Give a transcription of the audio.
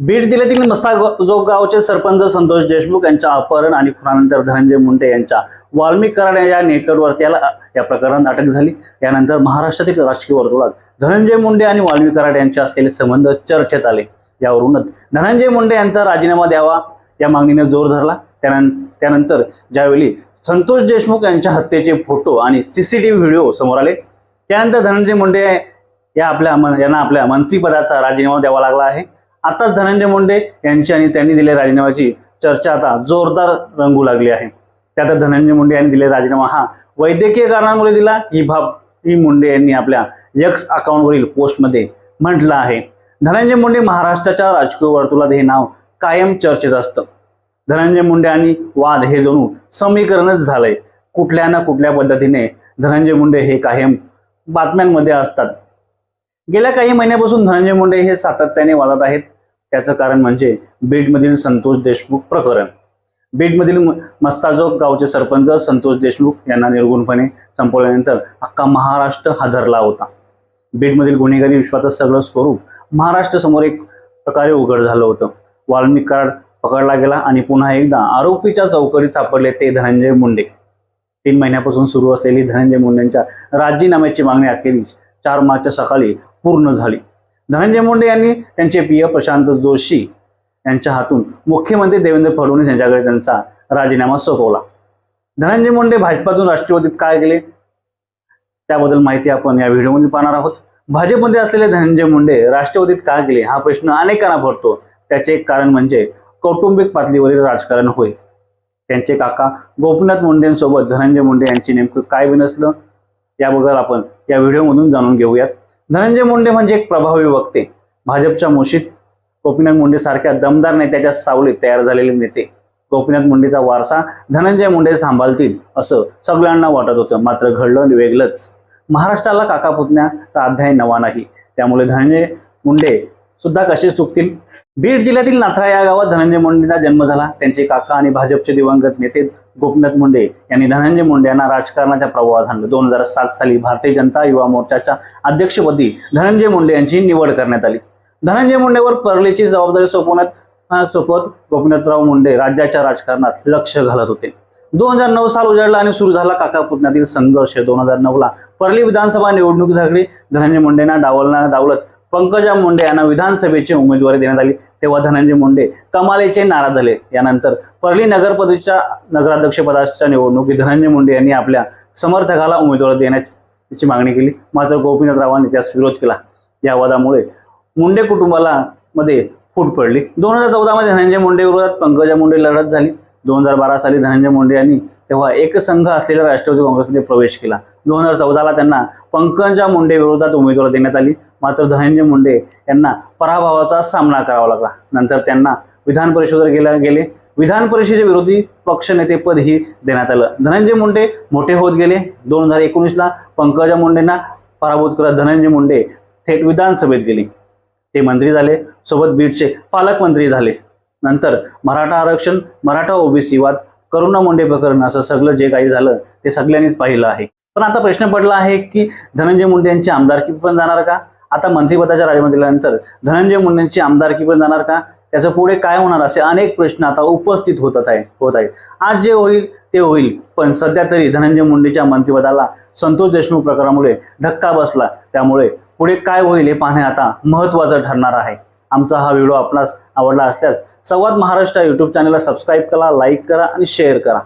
बीड जिल्ह्यातील मस्ताजोग गावचे सरपंच संतोष देशमुख यांच्या अपहरण आणि खुनानंतर धनंजय मुंडे यांच्या वाल्मिक कराड या नेटवर्कवरती याला या प्रकरणात अटक झाली. यानंतर महाराष्ट्रातील राजकीय वर्तुळात धनंजय मुंडे आणि वाल्मिक कराड यांचे असलेले संबंध चर्चेत आले. यावरूनच धनंजय मुंडे यांचा राजीनामा द्यावा या मागणीने जोर धरला. त्यानं त्यानंतर ज्यावेळी संतोष देशमुख यांच्या हत्येचे फोटो आणि सीसीटीव्ही व्हिडिओ समोर आले त्यानंतर धनंजय मुंडे या आपल्या यांना आपल्या मंत्रिपदाचा राजीनामा द्यावा लागला आहे. आताच धनंजय मुंडे यांची आणि त्यांनी दिलेल्या राजीनाम्याची चर्चा आता जोरदार रंगू लागली आहे. त्यात धनंजय मुंडे यांनी दिलेला राजीनामा. हा वैद्यकीय कारणामुळे दिला. ही बाब ही मुंडे यांनी आपल्या यक्स अकाउंटवरील पोस्टमध्ये म्हटलं आहे. धनंजय मुंडे महाराष्ट्राच्या राजकीय वर्तुळात हे नाव कायम चर्चेत असतं. धनंजय मुंडे आणि वाद हे जणू समीकरणच झालंय. कुठल्या ना कुठल्या पद्धतीने धनंजय मुंडे हे कायम बातम्यांमध्ये असतात. गेल्या काही महिन्यापासून धनंजय मुंडे हे सातत्याने वादत आहेत. त्याचं कारण म्हणजे बीडमधील संतोष देशमुख प्रकरण. बीडमधील म- मस्ताजोग गावचे सरपंच संतोष देशमुख यांना निर्गुणपणे संपवल्यानंतर अख्खा महाराष्ट्र हादरला होता. बीडमधील गुन्हेगारी विश्वाचं सगळं स्वरूप महाराष्ट्रासमोर एक प्रकारे उघड झालं होतं. वाल्मिक कार्ड पकडला गेला आणि पुन्हा एकदा आरोपीच्या चौकटीत सापडले ते धनंजय मुंडे. तीन महिन्यापासून सुरू असलेली धनंजय मुंडेंच्या राजीनाम्याची मागणी अखेरीस चार मार्चच्या सकाळी पूर्ण झाली. धनंजय मुंडे यांनी त्यांचे प्रिय प्रशांत जोशी यांच्या हातून मुख्यमंत्री देवेंद्र फडणवीस यांच्याकडे त्यांचा राजीनामा सोपवला. धनंजय मुंडे भाजपातून राष्ट्रवादीत काय गेले त्याबद्दल माहिती आपण या व्हिडिओमध्ये पाहणार आहोत. भाजपमध्ये असलेले धनंजय मुंडे राष्ट्रवादीत का गेले? हा प्रश्न अनेकांना पडतो. त्याचे एक कारण म्हणजे कौटुंबिक पातळीवरील राजकारण होय. त्यांचे काका गोपीनाथ मुंडेंसोबत धनंजय मुंडे यांची नेमकं काय बिनसलं? याबद्दल आपण या व्हिडिओमधून जाणून घेऊयात. धनंजय मुंडे म्हणजे एक प्रभावी वक्ते. भाजपच्या मुशीत गोपीनाथ मुंडे सारख्या दमदार नेत्याच्या सावलीत तयार झालेले नेते. गोपीनाथ मुंडेचा वारसा धनंजय मुंडे सांभाळतील असं सगळ्यांना वाटत होतं. मात्र घडलं वेगळंच. महाराष्ट्राला काका पुतण्याचा अध्याय नवा नाही. त्यामुळे धनंजय मुंडे सुद्धा कसे चुकतील? बीड जिल्ह्यातील नाथरा या गावात धनंजय मुंडेंचा जन्म झाला. त्यांचे काका आणि भाजपचे दिवंगत नेते गोपीनाथ मुंडे यांनी धनंजय मुंडे यांना राजकारणाच्या प्रभावात आणलं. दोन हजार सात साली भारतीय जनता युवा मोर्चाच्या अध्यक्षपदी धनंजय मुंडे यांची निवड करण्यात आली. धनंजय मुंडेवर परलेची जबाबदारी सोपवण्यात अं, सोपवत गोपीनाथराव मुंडे राज्याच्या राजकारणात लक्ष घालत होते. दोन हजार नऊ साल उजाडला आणि सुरू झाला काका पुतण्यातील संघर्ष. दोन हजार नऊला परली विधानसभा निवडणुकीसाठी धनंजय मुंडेंना डावलना डावलत पंकजा मुंडे यांना विधानसभेची उमेदवारी देण्यात आली. तेव्हा धनंजय मुंडे कमालेचे नाराज झाले. यानंतर परली नगरपरिषदेच्या नगराध्यक्षपदाच्या निवडणुकीत धनंजय मुंडे यांनी आपल्या समर्थकाला उमेदवारी देण्याची मागणी केली. मात्र गोपीनाथरावांनी त्यास विरोध केला. या वादामुळे मुंडे कुटुंबाला मध्ये फूट पडली. दोन हजार चौदामध्ये धनंजय मुंडे विरोधात पंकजा मुंडे लढत झाली. दोन हजार बारा साली धनंजय मुंडे यांनी तेव्हा एकसंघ असलेल्या राष्ट्रवादी काँग्रेसमध्ये प्रवेश केला. दोन हजार चौदाला त्यांना पंकजा मुंडे विरोधात उमेदवारी देण्यात आली. मात्र धनंजय मुंडे यांना पराभवाचा सामना करावा लागला. नंतर त्यांना विधान परिषदेवर गेल्या गेले. विधान परिषदेचे विरोधी पक्षनेतेपदही देण्यात आलं. धनंजय मुंडे मोठे होत गेले. दोन हजार एकोणीसला पंकजा मुंडेंना पराभूत करत धनंजय मुंडे थेट विधानसभेत गेले. ते मंत्री झाले. सोबत बीडचे पालकमंत्री झाले. नंतर मराठा आरक्षण मराठा ओबीसी वाद करुणा मुंडे प्रकरण असं सगळं जे काही झालं ते सगळ्यांनीच पाहिलं आहे. पण आता प्रश्न पडला आहे की धनंजय मुंडे यांची आमदारकी पण जाणार का? आता मंत्रिपदाच्या राजीनामा दिल्यानंतर धनंजय मुंडेंची आमदारकी पण जाणार का? त्याचं पुढे काय होणार असे अनेक प्रश्न आता उपस्थित होत आहे होत आहेत. आज जे होईल ते होईल. पण सध्या तरी धनंजय मुंडेच्या मंत्रिपदाला संतोष देशमुख प्रकारामुळे धक्का बसला. त्यामुळे पुढे काय होईल हे पाहणे आता महत्त्वाचं ठरणार आहे. आमचा हा व्हिडिओ आपणास आवडला असल्यास संवाद महाराष्ट्र यूट्यूब चॅनलला सबस्क्राईब करा लाईक करा आणि शेअर करा.